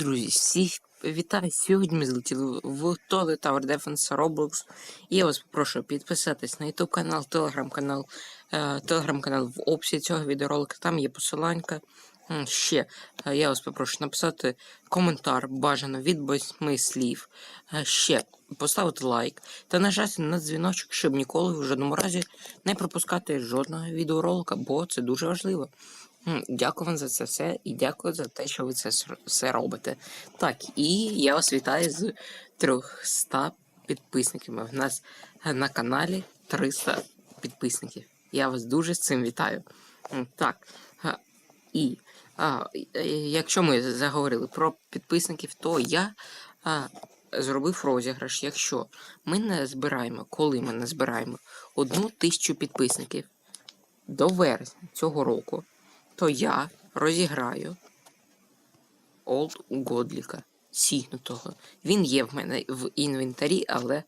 Друзі, всіх вітаю! Сьогодні ми злетіли в Toilet Tower Defense Roblox. І я вас попрошу підписатись на YouTube канал, телеграм-канал, телеграм-канал в описі цього відеоролика. Там є посиланька. Ще е, я вас попрошу написати коментар, бажано від восьми слів. Е, Ще поставити лайк та нажати на дзвіночок, щоб ніколи в жодному разі не пропускати жодного відеоролика, бо це дуже важливо. Дякую вам за це все і дякую за те, що ви це все робите. Так, і я вас вітаю з 300 підписниками. В нас на каналі 300 підписників. Я вас дуже з цим вітаю. Так, і а, якщо ми заговорили про підписників, то я а, зробив розіграш. Якщо ми не збираємо, коли ми не збираємо одну тисячу підписників до вересня цього року, то я розіграю Олд Годліка сігнутого. Він є в мене в інвентарі, але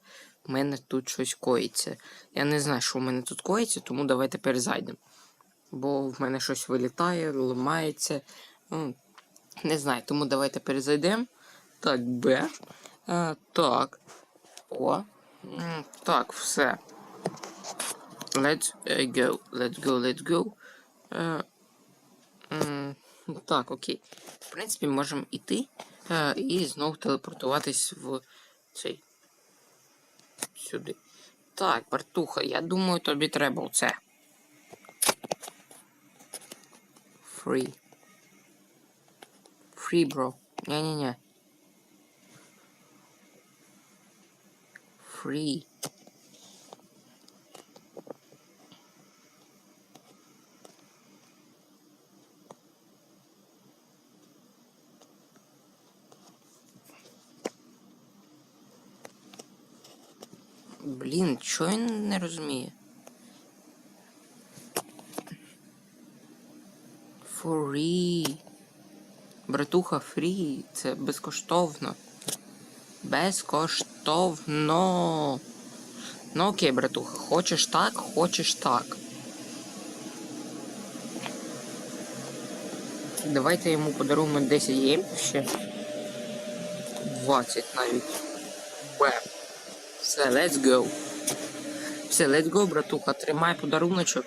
в мене тут щось коїться. Я не знаю, що в мене тут коїться, тому давайте перезайдемо. Бо в мене щось вилітає, ламається. Ну, не знаю, тому давайте перезайдемо. Так, Б. А, так. О. Так, все. Let's uh, go. Let's go, let's go. Е, так, окей. В принципі, можемо іти е, і знову телепортуватись в цей. Сюди. Так, Бартуха, я думаю, тобі треба оце. Free. Free, bro. Ні-ні-ні. Free. Блін, чого він не розуміє? Free. Братуха, фрі. Це безкоштовно. Безкоштовно. Ну окей, братуха, хочеш так, хочеш так. Давайте йому подаруємо 10 єм ще. 20 навіть. Бем. Все, let's go. Все, let's go, братуха. Тримай подаруночок.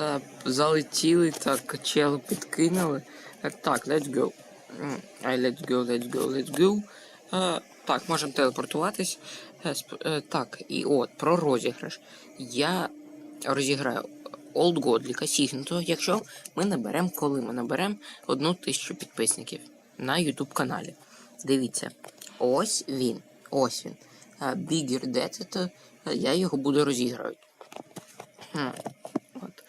Е, залетіли, так, чел підкинули. Е, так, let's go. Ай, let's go, let's go, let's go. Е, так, можемо телепортуватись. Так, і от, про розіграш. Я розіграю Old Godlika сігнутого, якщо ми наберемо, коли ми наберемо одну тисячу підписників на YouTube каналі. Дивіться, ось він. Ось він. Bigger Dead, е, я його буду розігрувати. От.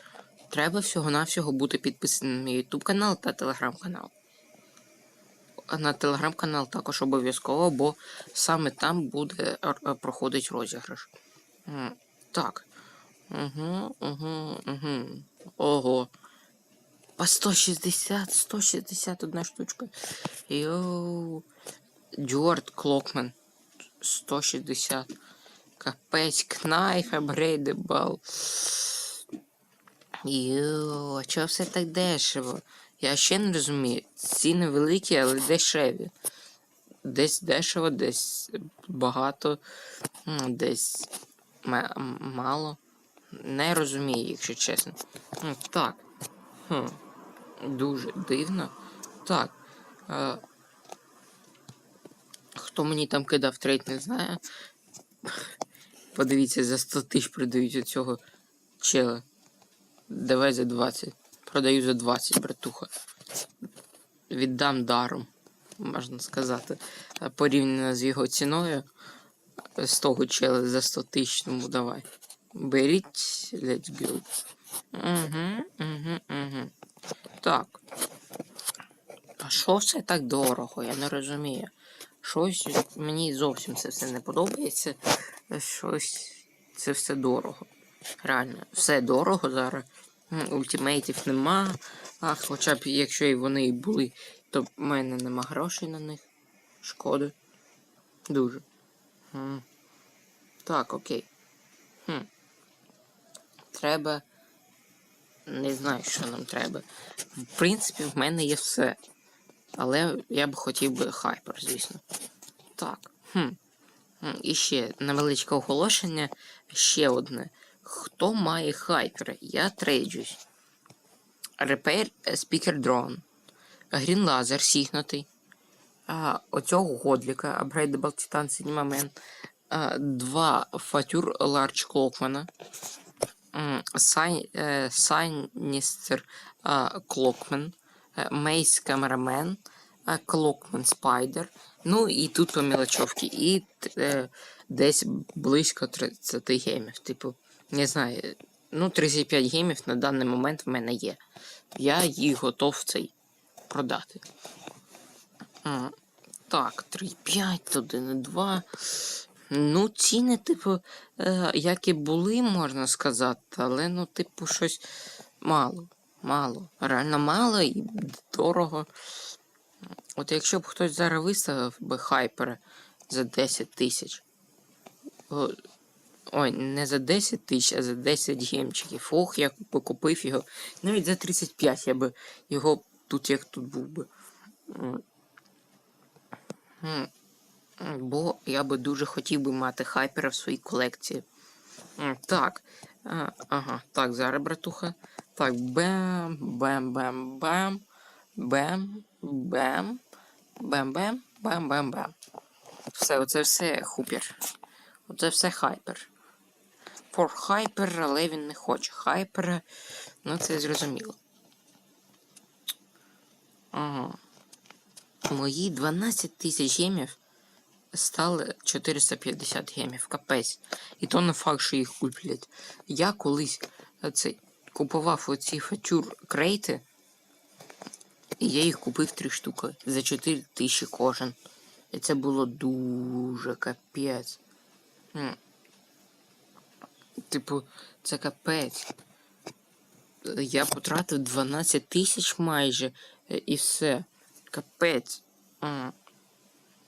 Треба всього-навсього бути підписаним на YouTube канал та телеграм-канал. На телеграм-канал також обов'язково, бо саме там буде р- е, проходить розіграш. Так. Угу, угу, угу. Ого. По 160, 161 штучка. Йоу. Дюарт Клокмен. 160. Капець, кнайф, апгрейдебл. Йоу, а чого все так дешево? Я ще не розумію. Ціни великі, але дешеві. Десь дешево, десь багато, десь мало. Не розумію, якщо чесно. Так. Хм. Дуже дивно. Так. Хто мені там кидав трейд, не знаю. Подивіться, за 100 тисяч продають у цього чела. Давай за 20. Продаю за 20, братуха. Віддам даром, можна сказати. Порівняно з його ціною. З того чела за 100 тисяч, тому давай. Беріть, let's go. Угу, угу, угу. Так. А що все так дорого? Я не розумію. Щось мені зовсім це все не подобається. Щось це все дорого. Реально, все дорого зараз. Ультимейтів нема. А хоча б якщо і вони і були, то в мене нема грошей на них. Шкода. Дуже. М. Так, окей. Хм. Треба. Не знаю, що нам треба. В принципі, в мене є все. Але я б хотів би хайпер, звісно. Так. Хм. І ще невеличке оголошення. Ще одне. Хто має хайпера? Я трейджусь. Repair Speaker Drone. Green Laser сігнутий. А, оцього годліка Upgradable Titan Cinema Man. А, два Фатюр Large Clockman. Сайністер Клокмен. Мейс Камерамен. Клокмен Спайдер. Ну і тут по мелочовці. І е, десь близько 30 геймів. Типу, не знаю. Ну, 35 геймів на даний момент в мене є. Я їх готов цей продати. А, так, 3,5, 1,2. Ну, ціни, типу, е, як і були, можна сказати, але ну, типу, щось мало. Мало. Реально мало і дорого. От якщо б хтось зараз виставив би хайпера за 10 тисяч. Ой, не за 10 тисяч, а за 10 гемчиків. Ох, я би купив його. Навіть за 35 я би його тут як тут був би. Бо я би дуже хотів би мати хайпера в своїй колекції. Так. А, ага, так, зараз, братуха. Так, бем, бем, бем, бем, бем, бем, бем, бем, бем, бем, бем. Все, оце все хупер. Оце все хайпер. For хайпер, але він не хоче хайпера. Ну, це зрозуміло. Ага. Мої 12 тисяч гемів стали 450 гемів. Капець. І то не факт, що їх куплять. Я колись е, цей, купував оці фатюр крейти. І я їх купив три штуки за 4 тисячі кожен. І це було дуже капець. Типу, це капець. Я потратив 12 тисяч майже е, і все. Капець.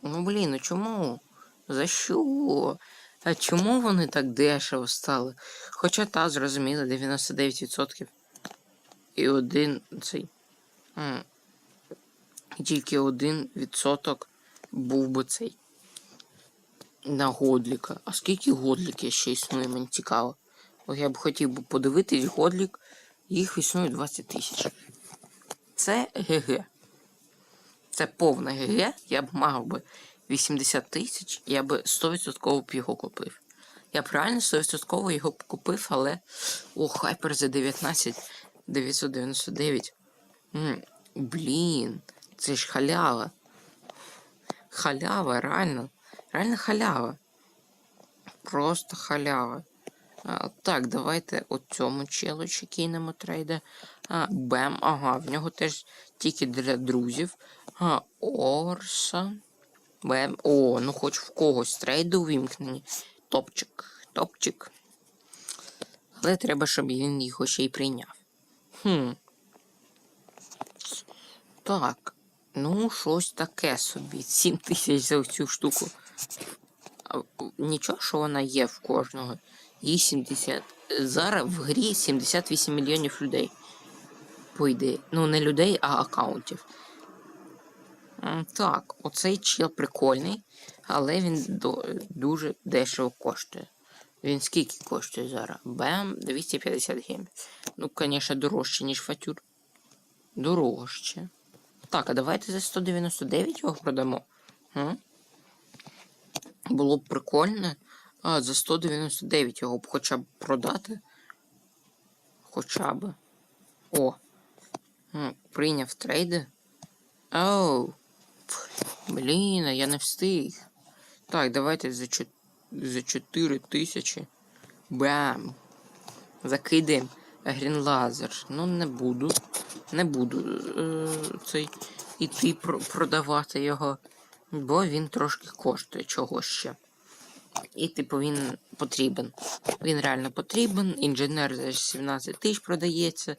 Ну блін, ну чому? За що? А чому вони так дешево стали? Хоча та зрозуміло, 99%. І один цей. І тільки один відсоток був би цей. На годліка. А скільки годліків ще існує, мені цікаво. От я б хотів би подивитись годлік, їх існує 20 тисяч. Це ГГ. Це повне ГГ. Я б мав би 80 тисяч, я би 100% б його купив. Я б реально 100% його купив, але. О, хайпер за 19 999. М, блін, це ж халява. Халява, реально. Реально халява. Просто халява. А, так, давайте от цьому челочі кинемо трейда. А, Бем, ага, в нього теж тільки для друзів. А, Орса. Бем. О, ну хоч в когось трейди увімкнені. Топчик, топчик. Але треба, щоб він його ще й прийняв. Хм. Так. Ну, щось таке собі. 7 тисяч за цю штуку. Нічого, що вона є в кожного. Їй 70. Зараз в грі 78 мільйонів людей. По. Ну, не людей, а аккаунтів. Так, оцей чел прикольний, але він дуже дешево коштує. Він скільки коштує зараз? Бем, 250 гемів. Ну, звісно, дорожче, ніж фатюр. Дорожче. Так, а давайте за 199 його продамо. М? Було б прикольно. А, за 199 його б хоча б продати. Хоча б. О. Прийняв трейди. Оу. Блін, а я не встиг. Так, давайте за, чо- за 4 тисячі. Бам. Закидаємо грінлазер. Ну, не буду. Не буду е, цей іти про- продавати його. Бо він трошки коштує чого ще. І, типу, він потрібен. Він реально потрібен. Інженер за 17 тисяч продається.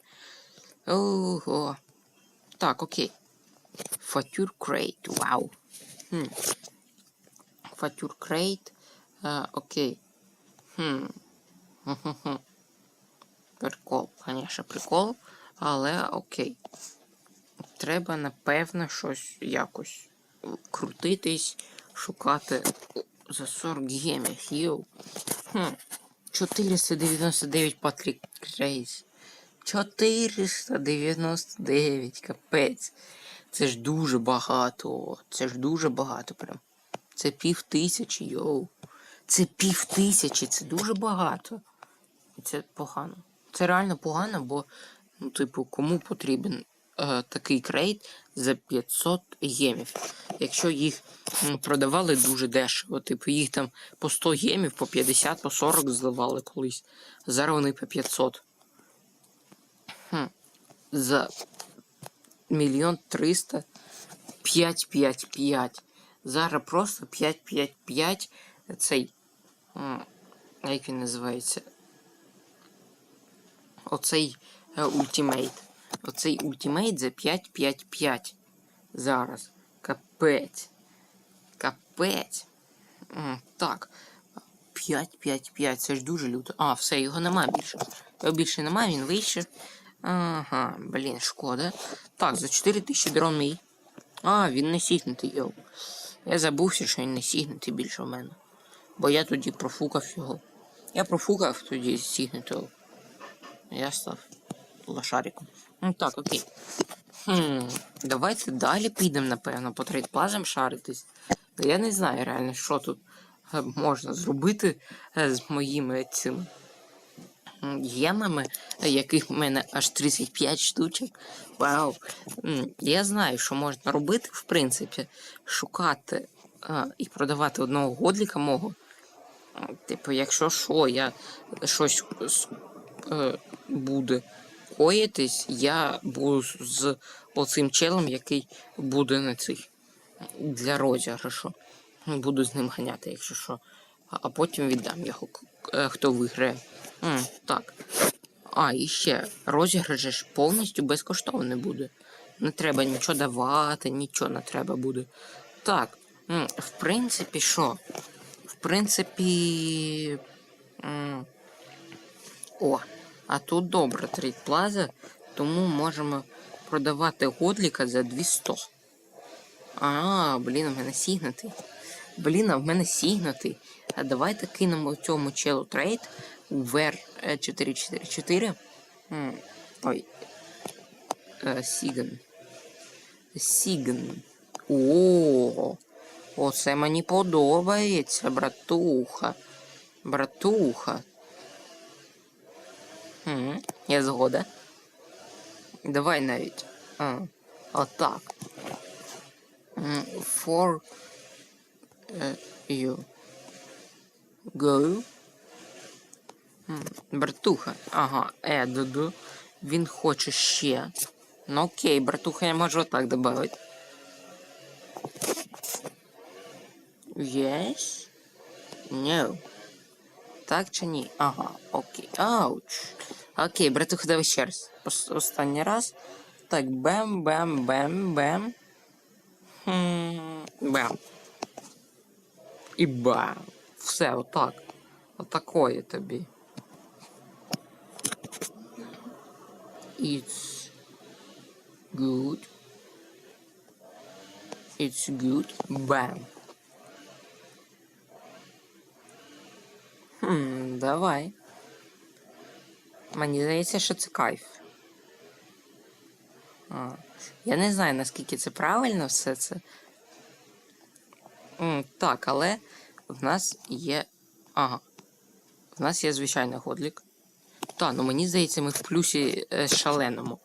Ого. Так, окей. Фатюр Крейт. Вау. Хм. Фатюр Крейт. Окей. Хм. Хм-хм-хм. Прикол, конечно, прикол. Але окей. треба, напевно, щось якось крутитись, шукати за 40 гемів. Йоу. Хм. 499 Патрік Крейс. 499, капець. Це ж дуже багато. Це ж дуже багато прям. Це пів тисячі, йоу. Це пів тисячі, це дуже багато. І це погано. Це реально погано, бо, ну, типу, кому потрібен е, такий крейт за 500 гемів. Якщо їх м, продавали дуже дешево, типу їх там по 100 гемів, по 50, по 40 зливали колись. Зараз вони по 500. Хм. За мільйон триста 5-5-5. Зараз просто 5-5-5 цей. Як він називається? Оцей е, ультимейт. Оцей ультимейт за 5-5-5. Зараз. Капець. Капець. Так. 5-5-5. Це ж дуже люто. А, все, його нема більше. Його більше нема, він вийшов. Ага, блін, шкода. Так, за 4000 дрон мій. А, він не сігнутий, йоу. Я забувся, що він не сігнутий більше в мене. Бо я тоді профукав його. Я профукав тоді сігнутого. Я став лошариком. Ну так, окей. Хм, давайте далі підемо, напевно, по трейдплазам шаритись. Я не знаю реально, що тут е, можна зробити е, з моїми цими е, яких в мене аж 35 штучок. Вау. Я знаю, що можна робити, в принципі, шукати е, і продавати одного годліка мого. Типу, якщо що, я щось е, буде коїтись, я буду з- оцим челом, який буде на цих для розіграшу. Буду з ним ганяти, якщо що. А а потім віддам його, е, хто виграє. М, так. А, і ще розіграш ж повністю безкоштовний буде. Не треба нічого давати, нічого не треба буде. Так, м, в принципі, що? В принципі. м, О, а тут добре трейд плаза, тому можемо продавати годліка за 200. А, блін, у мене сігнутий. Блін, а в мене сігнутий. А давайте кинемо цьому челу трейд у вер 444. М, Ой. Е, Сіган. Сіган. О, оце мені подобається, братуха. Братуха. Хм, я згода. Давай навіть. А, отак. М, For е, you. Go. Братуха. Ага, Едду. Він хоче ще. Ну окей, братуха, я можу отак добавити. Yes. No. Так чи ні? Ага, окей. Ауч. Окей, братуха, давай ще раз. Останній раз. Так, бем, бем, бем, бем. Хм, бем. І бам. Все, отак. Отакої тобі. It's good. It's good. Bam. Хм, давай. Мені здається, що це кайф. А, я не знаю, наскільки це правильно все це. М, так, але в нас є. Ага. В нас є звичайний годлік. Та, ну мені здається, ми в плюсі е, шаленому.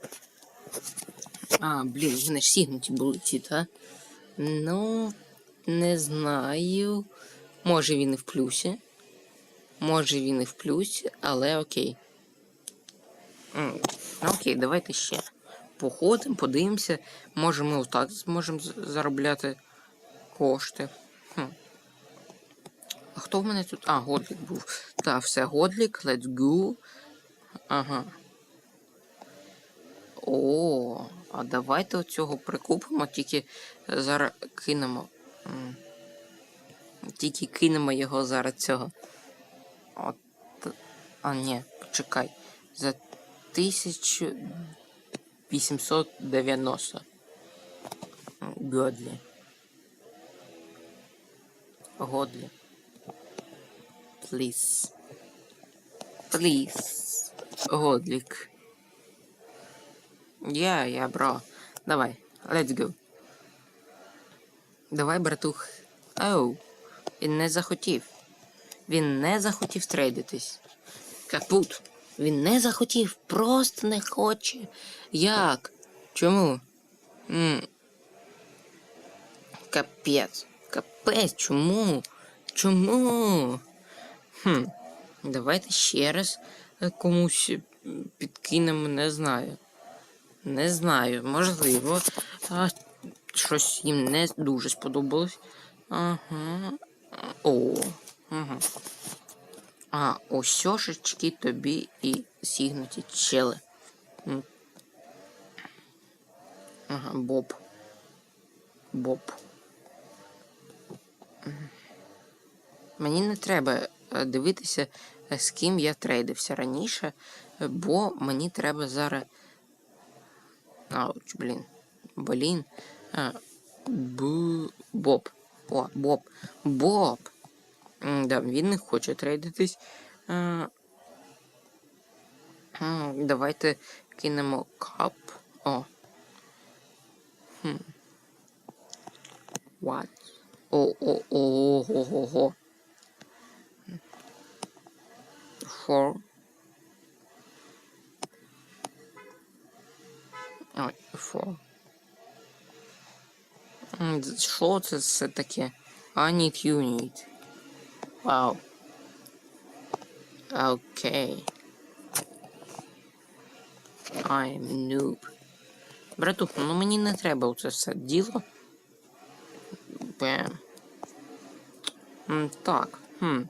А, блін, вони ж сігнуті були ці, та? Ну, не знаю. Може він і в плюсі. Може він і в плюсі, але окей. Ну окей, давайте ще. Походимо, подивимося. Може ми отак зможемо заробляти кошти. Хм. А хто в мене тут? А, Годлік був. Так, все, Годлік, let's go. Ага. О, а давайте оцього прикупимо, тільки зараз кинемо. Тільки кинемо його зараз цього. От. А, ні, почекай. За 1890. Годлі. Годлі. Please. Please. Годлік. Я, я, бро. Давай, let's go. Давай, братух. Оу. Він не захотів. Він не захотів трейдитись. Капут. Він не захотів, просто не хоче. Як? Чому? м Капець. Капець, чому? Чому? Хм. Давайте ще раз комусь е, підкинемо, не знаю. Не знаю, можливо. А, щось їм не дуже сподобалось. Ага. О. Ага. А, осьошечки тобі і сігнуті чели. Ага, Боб. Боб. Мені не треба е, дивитися, з ким я трейдився раніше, бо мені треба зараз. Ауч, блін. Блін. А, б... Боб. О, Боб. Боб. Да, він не хоче трейдитись. А, давайте кинемо кап. О. Хм. What? О, Four. Ой, four. М, Що це все таке? I need you need. Вау. Окей. I'm noob. Братух, ну мені не треба це все діло. Бем. Так. Хм.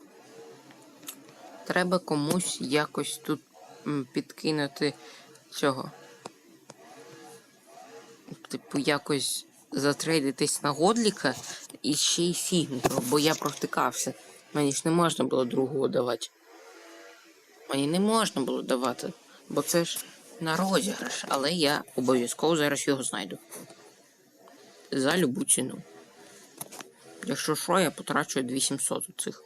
Треба комусь якось тут підкинути цього. Типу, якось затрейдитись на Годліка і ще й фігнутого, бо я провтикався. Мені ж не можна було другого давати. Мені не можна було давати, бо це ж на розіграш, але я обов'язково зараз його знайду. За любу ціну. Якщо що, я потрачу 2700 у цих.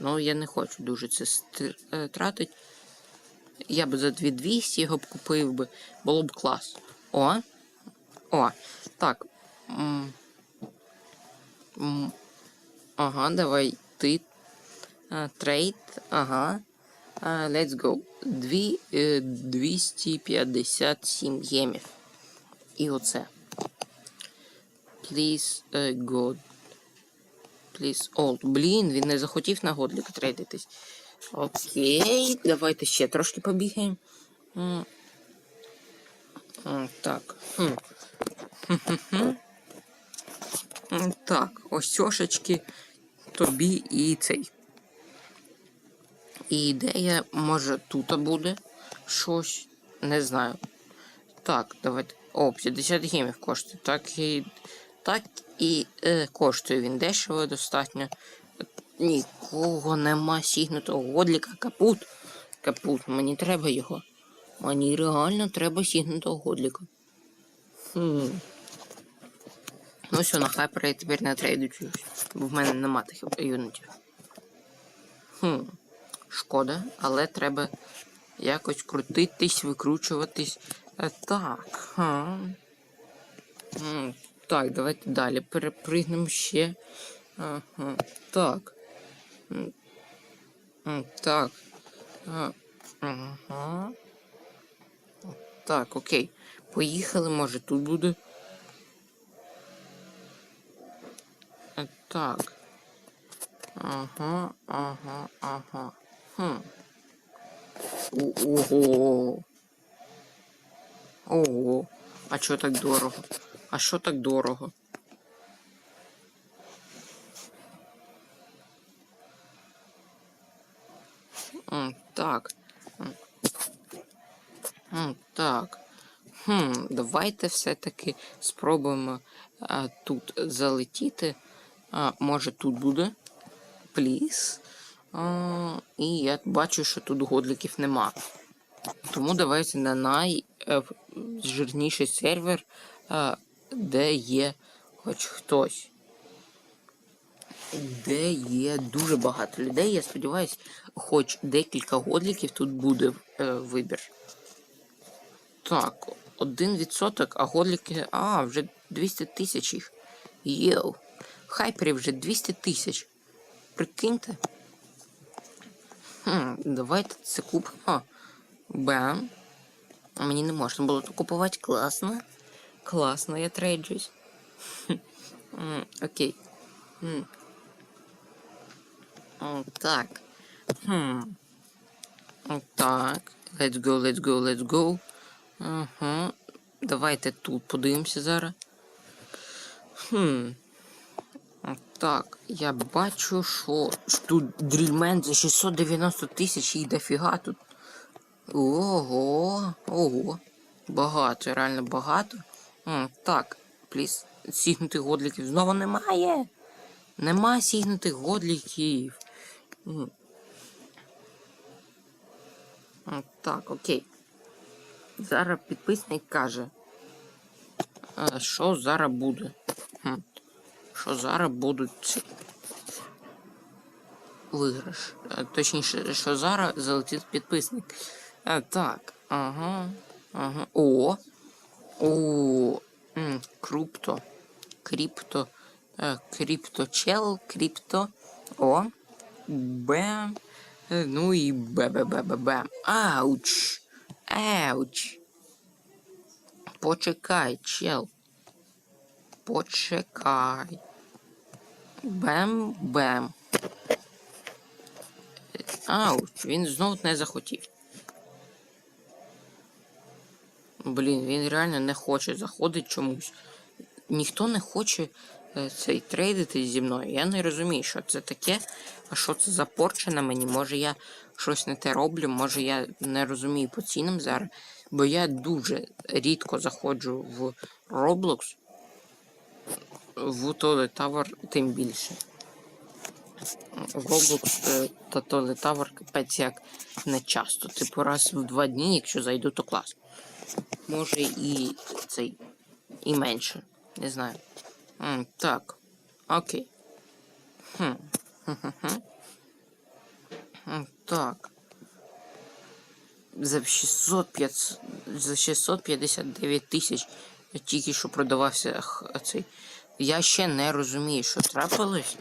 Ну, я не хочу дуже це е. Я б за 2200 його б купив би. Було б клас. О. О. Так. Ага, давай ти. А, трейд. Ага. А, let's go. Дві, е, 257 ємів. І оце. Please е, God. Please old. Блін, він не захотів на годлік трейдитись. Окей, давайте ще трошки побігаємо. Так. Так, ось цьошечки тобі і цей. І ідея, може, тут буде щось. Не знаю. Так, давайте. О, 50 гемів коштує. Так і. Так і е, коштує він дешево достатньо. Нікого нема сігнутого годліка. Капут. Капут, мені треба його. Мені реально треба сігнутого годліка. Хм. Ну все, на хайпера я тепер не трейдучусь, бо в мене нема тих юнітів. Хм. Шкода, але треба якось крутитись, викручуватись. Е, Так. Ха. Так, давайте далі перепригнемо ще. Ага. Так. Так. Ага. Так, окей. Поїхали, може тут буде. Е, Так. Ага, ага, ага. Хм. Ого. Ого. А чо так дорого? А що так дорого? Так. Так. Хм, давайте все-таки спробуємо а, тут залетіти. А, може тут буде? Пліс. І я бачу, що тут годликів нема. Тому давайте на найжирніший сервер а, де є хоч хтось. Де є дуже багато людей. Я сподіваюся, хоч декілька годліків тут буде е, вибір. Так, один відсоток, а годліки. А, вже 200 тисяч їх. Йоу. Хайперів вже 200 тисяч. Прикиньте. Хм, давайте це купимо. Бам. Мені не можна було то купувати. Класно. Класно, я трейджусь. Окей. Так. Так. Let's go, let's go, let's go. Ага. Давайте тут подивимося зараз. Хм. Так, я бачу, що тут дрільмен за 690 тисяч і дофіга тут. Ого, ого. Багато, реально багато. М, так, пліс, сігнутих годліків знову немає. Нема сігнутих годліків. Так, окей. Зараз підписник каже. е, Що зараз буде? Що зараз будуть виграш. Е, Точніше, що зараз залетить підписник. А, так. Ага. Ага. О. О. М, Крупто. Крипто. Е, Крипточел. Крипто. О. Бем. Е, Ну і бе-бе-бе-бе-бем. Ауч. Ауч. Почекай, чел. Почекай. Бем-бем. Ауч, він знову не захотів. Блін, він реально не хоче заходити чомусь. Ніхто не хоче е, цей трейдити зі мною. Я не розумію, що це таке, а що це за порча на мені. Може я щось не те роблю, може я не розумію по цінам зараз. Бо я дуже рідко заходжу в Roblox. В Toilet Tower тим більше. В Roblox е, та Toilet Tower капець як не часто. Типу раз в два дні, якщо зайду, то клас. Може і цей. І менше. Не знаю. М, так. Окей. Хм. М, Так. За 605, за 659 тисяч тільки що продавався цей. Я ще не розумію, що трапилось.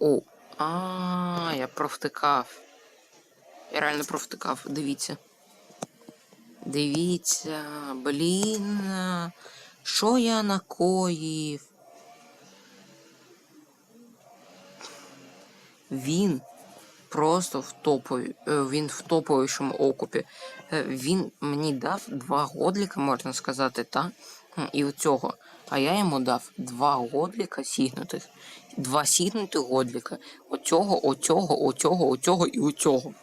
О, а, я провтикав. Я реально провтикав, дивіться. Дивіться, блін. Що я накоїв? Він просто в топові, е, він в топовішому окупі. Е, Він мені дав два годліка, можна сказати, та? І оцього. А я йому дав два годліка сігнутих. Два сігнутих годліка. Оцього, оцього, оцього, оцього і оцього.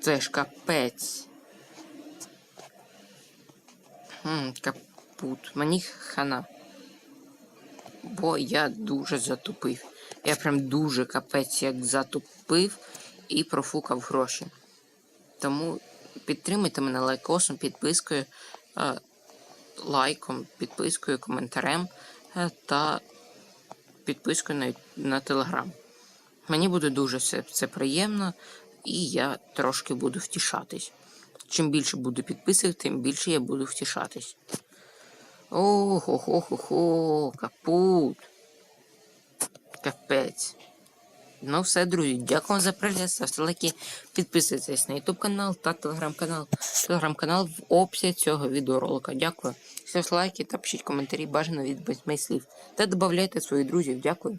Це ж капець. Хм, капут. Мені хана. Бо я дуже затупив. Я прям дуже капець як затупив і профукав гроші. Тому підтримуйте мене лайкосом, підпискою, е, лайком, підпискою, коментарем е, та підпискою на, на телеграм. Мені буде дуже все це приємно, і я трошки буду втішатись. Чим більше буду підписів, тим більше я буду втішатись. Охо-хо-хо-хо, капут. Капець. Ну все, друзі, дякую вам за перегляд. Ставте лайки, підписуйтесь на YouTube канал та телеграм-канал. Телеграм-канал в описі цього відеоролика. Дякую. Ставте лайки та пишіть коментарі, бажано від восьми слів. Та додавайте своїх друзів. Дякую.